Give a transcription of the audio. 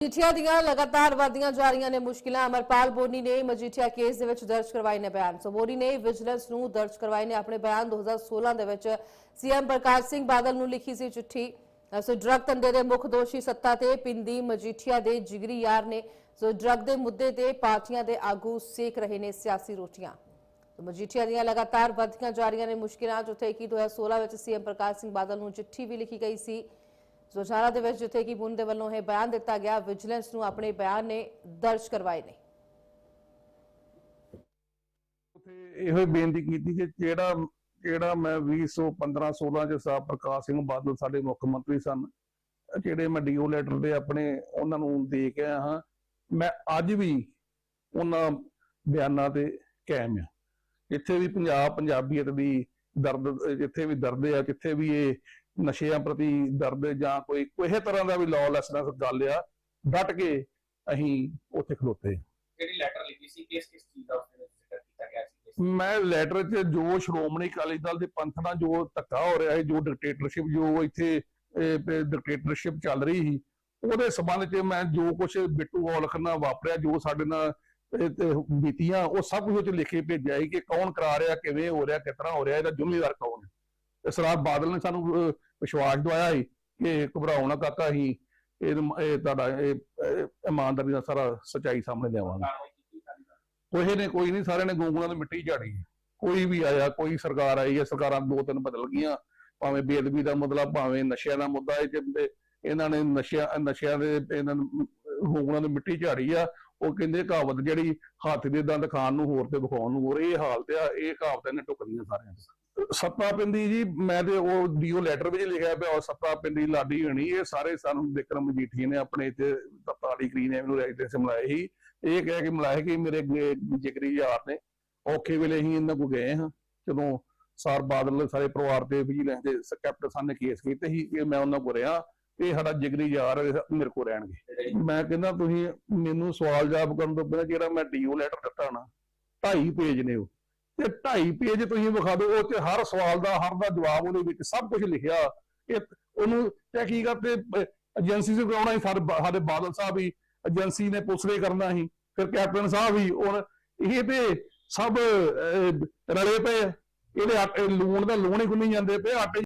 ਮਜੀਠੀਆ ਦੀਆਂ ਲਗਾਤਾਰ ਵਧਦੀਆਂ ਜਾ ਰਹੀਆਂ ਨੇ ਮੁਸ਼ਕਿਲਾਂ। ਅਮਰਪਾਲ ਬੋਨੀ ਨੇ ਮਜੀਠੀਆ ਕੇਸ ਦੇ ਵਿੱਚ ਦਰਜ ਕਰਵਾਏ ਨੇ ਬਿਆਨ। ਸੋ ਬੋਨੀ ਨੇ ਵਿਜੀਲੈਂਸ ਨੂੰ ਦਰਜ ਕਰਵਾਏ ਨੇ ਆਪਣੇ ਬਿਆਨ 2016 ਦੇ ਵਿੱਚ। ਸੀਐਮ ਪ੍ਰਕਾਸ਼ ਸਿੰਘ ਬਾਦਲ ਨੂੰ ਲਿਖੀ ਸੀ ਚਿੱਠੀ। ਸੋ ਡਰੱਗ ਧੰਦੇ ਦੇ ਮੁੱਖ ਦੋਸ਼ੀ ਸੱਤਾ ਤੇ ਪਿੰਦੀ ਮਜੀਠੀਆ ਦੇ ਜਿਗਰੀ ਯਾਰ ਨੇ। ਸੋ ਡਰੱਗ ਦੇ ਮੁੱਦੇ ਤੇ ਪਾਰਟੀਆਂ ਦੇ ਆਗੂ ਸੇਕ ਰਹੇ ਨੇ ਸਿਆਸੀ ਰੋਟੀਆਂ। ਮਜੀਠੀਆ ਦੀਆਂ ਲਗਾਤਾਰ ਵਧਦੀਆਂ ਜਾ ਰਹੀਆਂ ਨੇ ਮੁਸ਼ਕਿਲਾਂ, ਜਿੱਥੇ ਕਿ 2016 ਵਿੱਚ ਸੀਐਮ ਪ੍ਰਕਾਸ਼ ਸਿੰਘ ਬਾਦਲ ਨੂੰ ਚਿੱਠੀ ਵੀ ਲਿਖੀ ਗਈ ਸੀ। ਜ਼ੋਜਾਰਾ ਦੇ ਵਿੱਚ ਜਿੱਥੇ ਕਿ ਬੁਨ ਦੇ ਵੱਲੋਂ ਇਹ ਬਿਆਨ ਦਿੱਤਾ ਗਿਆ, ਵਿਜੀਲੈਂਸ ਨੂੰ ਆਪਣੇ ਬਿਆਨ ਨੇ ਦਰਜ ਕਰਵਾਏ ਨੇ। ਉਥੇ ਇਹੋ ਬੇਨਤੀ ਕੀਤੀ ਕਿ ਜਿਹੜਾ ਜਿਹੜਾ ਮੈਂ 2015 16 ਚ ਸਾਹਿਬ ਪ੍ਰਕਾਸ਼ ਸਿੰਘ ਬਾਦਲ ਸਾਡੇ ਮੁੱਖ ਮੰਤਰੀ ਸਨ, ਜਿਹੜੇ ਮੈਂ ਡੀਓ ਲੈਟਰ ਦੇ ਆਪਣੇ ਉਹਨਾਂ ਨੂੰ ਦੇ ਕੇ ਆਇਆ ਹਾਂ, ਮੈਂ ਅੱਜ ਵੀ ਉਹਨਾਂ ਬਿਆਨਾਂ ਤੇ ਕਾਇਮ ਆ ਜਿੱਥੇ ਵੀ ਪੰਜਾਬ ਪੰਜਾਬੀਅਤ ਦੀ ਦਰਦ, ਜਿੱਥੇ ਵੀ ਦਰਦ ਆ, ਜਿੱਥੇ ਵੀ ਇਹ ਨਸ਼ਿਆਂ ਪ੍ਰਤੀ ਦਰਦ ਜਾਂ ਕੋਈ ਕਿਸੇ ਤਰ੍ਹਾਂ ਦਾ ਵੀ ਲੌਲੈਸਨੈਸ ਗੱਲ ਆ ਡਟ ਕੇ ਅਸੀਂ ਉੱਥੇ ਖਲੋਤੇ। ਹਾਂ। ਜਿਹੜੀ ਲੈਟਰ ਲਿਖੀ ਸੀ? ਕਿਸ ਕਿਸ ਚੀਜ਼ ਦਾ ਉਸ ਦੇ ਵਿੱਚ ਜ਼ਿਕਰ ਕੀਤਾ ਗਿਆ ਸੀ? ਮੈਂ ਲੈਟਰ 'ਚ ਜੋ ਸ਼੍ਰੋਮਣੀ ਅਕਾਲੀ ਦਲ ਦੇ ਪੰਥ ਨਾਲ ਜੋ ਧੱਕਾ ਹੋ ਰਿਹਾ ਹੈ ਜੋ ਡਿਕਟੇਟਰਸ਼ਿਪ ਜੋ ਇੱਥੇ ਡਿਕਟੇਟਰਸ਼ਿਪ ਚੱਲ ਰਹੀ ਸੀ ਉਹਦੇ ਸਬੰਧ 'ਚ ਮੈਂ ਜੋ ਕੁਝ ਬਿੱਟੂ ਔਲਖ ਨਾਲ ਵਾਪਰਿਆ ਜੋ ਸਾਡੇ ਨਾਲ ਬੀਤੀਆਂ ਉਹ ਸਭ ਕੁਝ ਲਿਖ ਭੇਜਿਆ ਸੀ ਕਿ ਕੌਣ ਕਰਾ ਰਿਹਾ ਕਿਵੇਂ ਹੋ ਰਿਹਾ ਕਿਤਨਾ ਹੋ ਰਿਹਾ ਇਹਦਾ ਜ਼ਿੰਮੇਵਾਰ ਕੌਣ ਹੈ? ਸਰਦਾਰ ਬਾਦਲ ਨੇ ਸਾਨੂੰ ਵਿਸ਼ਵਾਸ ਦਵਾਇਆ ਸੀ ਕਿ ਘਬਰਾਓ ਨਾ ਕਾਕਾ ਹੀ ਇਹ ਇਹ ਤੁਹਾਡਾ, ਇਹ ਇਹ ਇਮਾਨਦਾਰੀ ਦਾ ਸਾਰਾ ਸਚਾਈ ਸਾਹਮਣੇ ਲਿਆਵਾਂਗੇ। ਕਾਰਵਾਈ ਕੀਤੀ ਕੋਈ ਨੇ ਕੋਈ ਨਹੀਂ, ਸਾਰਿਆਂ ਨੇ ਗੂੰਗਲਾਂ ਦੀ ਮਿੱਟੀ ਝਾੜੀ। ਕੋਈ ਵੀ ਆਇਆ, ਕੋਈ ਸਰਕਾਰ ਆਈ ਹੈ, ਸਰਕਾਰਾਂ ਦੋ ਤਿੰਨ ਬਦਲ ਗਈਆਂ। ਭਾਵੇਂ ਬੇਅਦਬੀ ਦਾ ਮੁੱਦਾ, ਭਾਵੇਂ ਨਸ਼ਿਆਂ ਦਾ ਮੁੱਦਾ ਹੈ ਕਿ ਇਹਨਾਂ ਨੇ ਨਸ਼ਿਆਂ ਨਸ਼ਿਆਂ ਦੇ, ਇਹਨਾਂ ਨੂੰ ਗੂੰਗਲਾਂ ਦੀ ਮਿੱਟੀ ਝਾੜੀ ਆ ਉਹ ਕਹਿੰਦੇ ਕਹਾਵਤ ਜਿਹੜੀ ਹੱਥ ਦੇ ਦੰਦ ਖਾਣ ਨੂੰ ਹੋਰ ਤੇ ਵਿਖਾਉਣ ਨੂੰ ਹੋਰ, ਇਹ ਹਾਲਤ ਆ, ਇਹ ਕਹਾਵਤ ਇਹਨੇ ਟੁਕਦੀਆਂ ਸਾਰਿਆਂ ਦੀ ਸੱਤਾ ਪਿੰਦੀ ਜੀ, ਮੈਂ ਤੇ ਉਹ ਡੀਓ ਲੈਟਰ ਵਿੱਚ ਲਿਖਿਆ ਪਿਆ, ਉਹ ਸੱਤਾ ਪਿੰਦੀ ਲਾਡੀ ਹੋਣੀ, ਇਹ ਸਾਰੇ ਸਾਨੂੰ ਵਿਕਰਮ ਮਜੀਠੀ ਨੇ ਆਪਣੇ ਇੱਥੇ ਤਾੜੀ ਕਰੀ ਨੇ, ਮੈਨੂੰ ਰੈਜਿਸਟਰ ਸੇ ਮਿਲਾਏ ਸੀ। ਇਹ ਕਹਿ ਕੇ ਮਿਲਾਏ ਕਿ ਮੇਰੇ ਜਿਗਰੀ ਯਾਰ ਨੇ, ਔਖੇ ਵੇਲੇ ਹੀ ਇਹਨਾਂ ਕੋ ਗਏ ਹਾਂ। ਜਦੋਂ ਸਰ ਬਾਦਲ ਸਾਰੇ ਪਰਿਵਾਰ ਤੇ ਵਿਜੀਲੈਂਸ ਦੇ ਕੈਪਟਨ ਸਾਹਿਬ ਨੇ ਕੇਸ ਕੀਤੇ ਸੀ ਕਿ ਮੈਂ ਉਹਨਾਂ ਕੋ ਰਿਹਾ। ਇਹ ਸਾਡਾ ਜਿਗਰੀ ਯਾਰ ਮੇਰੇ ਕੋ ਰਹਿਣਗੇ। ਮੈਂ ਕਹਿੰਦਾ ਤੁਸੀਂ ਮੈਨੂੰ ਸਵਾਲ ਜਵਾਬ ਕਰਨ ਤੋਂ ਪਹਿਲਾਂ ਜਿਹੜਾ ਮੈਂ ਡੀਓ ਲੈਟਰ ਦਿੱਤਾ ਨਾ ਢਾਈ ਪੇਜ ਨੇ ਉਹ। ਤੇ ਢਾਈ ਪੇਜ ਤੁਸੀਂ ਵਿਖਾ ਦਿਓ ਉਹ ਤੇ ਹਰ ਸਵਾਲ ਦਾ ਹਰ ਦਾ ਜਵਾਬ ਉਹਦੇ ਵਿੱਚ ਸਭ ਕੁਝ ਲਿਖਿਆ। ਇਹ ਉਹਨੂੰ ਤਹਿਕੀਕਤ ਤੇ ਏਜੰਸੀ ਸੇ ਕਰਾਉਣਾ ਸੀ ਸਾਡੇ ਬਾਦਲ ਸਾਹਿਬ ਹੀ ਏਜੰਸੀ ਨੇ ਪੁੱਛਰੇ ਕਰਨਾ ਸੀ ਫਿਰ ਕੈਪਟਨ ਸਾਹਿਬ ਹੀ ਔਰ ਇਹ ਤੇ ਸਭ ਰਲੇ ਪਏ। ਇਹਦੇ ਆਟੇ ਲੂਣ ਦਾ ਲੂਣ ਹੀ ਗੁੰਨੀ ਜਾਂਦੇ ਪਏ ਆਟੇ